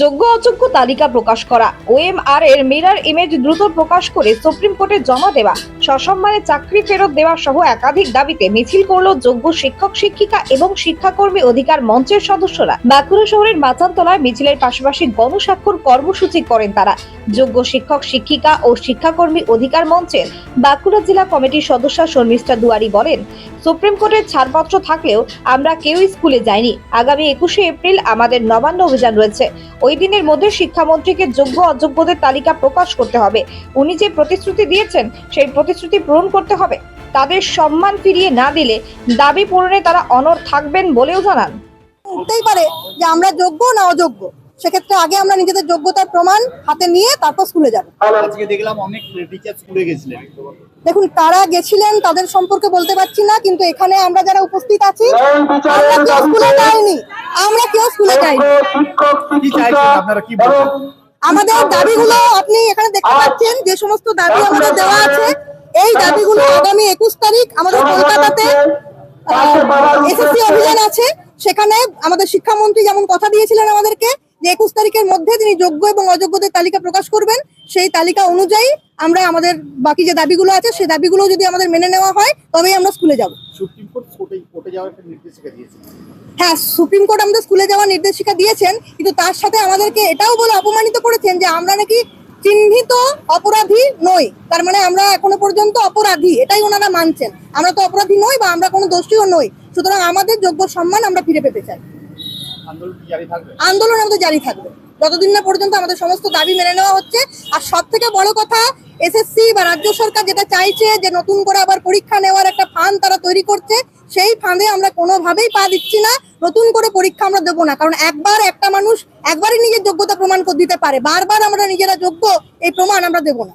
যোগ্য অযোগ্য তালিকা প্রকাশ করা। ওএমআর এর মিরার ইমেজ দ্রুত প্রকাশ করে সুপ্রিম কোর্টে জমা দেওয়া। সসম্মানে চাকরি ফেরত দেওয়া সহ একাধিক দাবিতে মিছিল করল যোগ্য শিক্ষক, শিক্ষিকা এবং শিক্ষাকর্মী অধিকার মঞ্চের সদস্যরা। বাঁকুড়া শহরের মাচানতলায় মিছিলের পাশাপাশি গণস্বাক্ষর কর্মসূচি করেন তারা। যোগ্য শিক্ষক, শিক্ষিকা ও শিক্ষাকর্মী অধিকার মঞ্চের বাঁকুড়া জেলা কমিটির সদস্য শর্মিষ্ঠা দুয়ারি বলেন, সুপ্রিম কোর্টের ছাড়পত্র থাকলেও আমরা কেউই স্কুলে যাইনি। আগামী একুশে এপ্রিল আমাদের নবান্ন অভিযান রয়েছে। ওই দিনের মধ্যে শিক্ষামন্ত্রীকে যোগ্য অযোগ্যদের তালিকা প্রকাশ করতে হবে। উনি যে প্রতিশ্রুতি দিয়েছেন, সেই প্রতিশ্রুতি পূরণ করতে হবে তাদের সম্মান ফিরিয়ে না দিলে দাবি পূরণে তারা অনড় থাকবেন বলেও জানান উঠতেই পারে যে আমরা যোগ্য না অযোগ্য সেক্ষেত্রে আগে আমরা নিজেদের যোগ্যতার প্রমাণ হাতে নিয়ে তারপর স্কুলে যাব আজকে দেখলাম অনেক টিচার স্কুলে গেছিলেন দেখুন কারা গেছিলেন তাদের সম্পর্কে বলতে পারছি না কিন্তু এখানে আমরা যারা উপস্থিত আছি আমরা কেউ স্কুলে যাইনি আমরা কেউ স্কুলে যাইনি আপনারা কি বলবেন আমাদের দাবিগুলো আপনি এখানে দেখতে পাচ্ছেন যে সমস্ত দাবি আমাদের দেওয়া আছে এই দাবিগুলো আগামী একুশ তারিখ আমাদের কলকাতাতে এসএসসি অভিযান আছে সেখানে আমাদের শিক্ষামন্ত্রী যেমন কথা দিয়েছিলেন আমাদেরকে যে একুশ তারিখের মধ্যে তিনি যোগ্য এবং অযোগ্যদের তালিকা প্রকাশ করবেন সেই তালিকা অনুযায়ী আমরা আমাদের বাকি যে দাবিগুলো আছে সেই দাবিগুলো যদি আমাদের মেনে নেওয়া হয় তবেই আমরা স্কুলে যাব। সুপ্রিম কোর্ট কোর্টে কোর্টে যাওয়ার একটা নির্দেশিকা দিয়েছে। হ্যাঁ সুপ্রিম কোর্ট আমাদের স্কুলে যাওয়ার নির্দেশিকা দিয়েছেন কিন্তু তার সাথে আমাদেরকে এটাও বলে অপমানিত করেছেন যে আমরা নাকি চিহ্নিত অপরাধী নই। তার মানে আমরা এখনও পর্যন্ত অপরাধী এটাই ওনারা মানছেন। আমরা তো অপরাধী নই বা আমরা কোনো দোষীও নই। সুতরাং আমাদের যোগ্য সম্মান আমরা ফিরে পেতে চাই আন্দোলন কি জারি থাকবে আন্দোলন আমাদের জারি থাকবে। যতদিন না পর্যন্ত আমাদের সমস্ত দাবি মেনে নেওয়া হচ্ছে, আর সব থেকে বড় কথা এসএসসি বা রাজ্য সরকার যেটা চাইছে যে নতুন করে আবার পরীক্ষা নেওয়ার একটা ফান্ড তারা তৈরি করছে, সেই ফাঁদে আমরা কোনোভাবেই পা দিচ্ছি না, নতুন করে পরীক্ষা আমরা দেবো না, কারণ একবার একটা মানুষ একবারই নিজের যোগ্যতা প্রমাণ করে দিতে পারে, বারবার আমরা নিজেরা যোগ্য, এই প্রমাণ আমরা দেবো না।